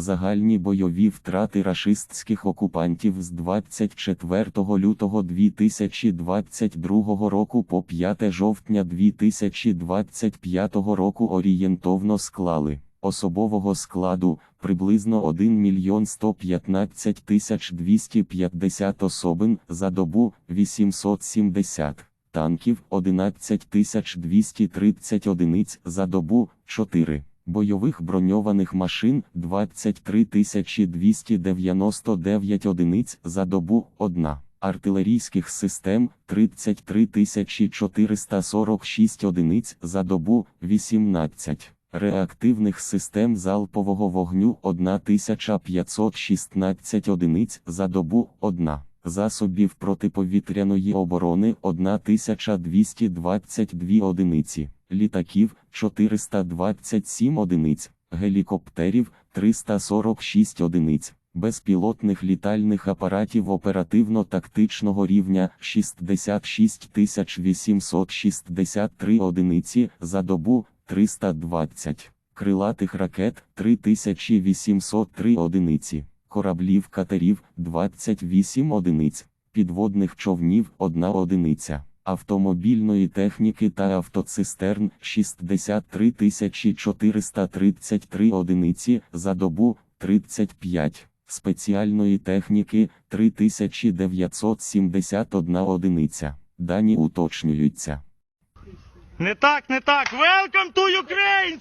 Загальні бойові втрати рашистських окупантів з 24 лютого 2022 року по 5 жовтня 2025 року орієнтовно склали особового складу приблизно 1 мільйон 115 тисяч 250 особин за добу 870 танків 11 тисяч 230 одиниць за добу 4. Бойових броньованих машин 23 299 одиниць за добу 1. Артилерійських систем 33 446 одиниць за добу 18. Реактивних систем залпового вогню 1516 одиниць за добу 1 засобів протиповітряної оборони 1222 одиниці, літаків 427 одиниць, гелікоптерів 346 одиниць, безпілотних літальних апаратів оперативно-тактичного рівня 66 863 одиниці за добу 320, крилатих ракет 3803 одиниці кораблів катерів 28 одиниць, підводних човнів 1 одиниця, автомобільної техніки та автоцистерн 63 433 одиниці за добу 35, спеціальної техніки 3971 одиниця. Дані уточнюються. Не так, не так. Welcome to Ukraine!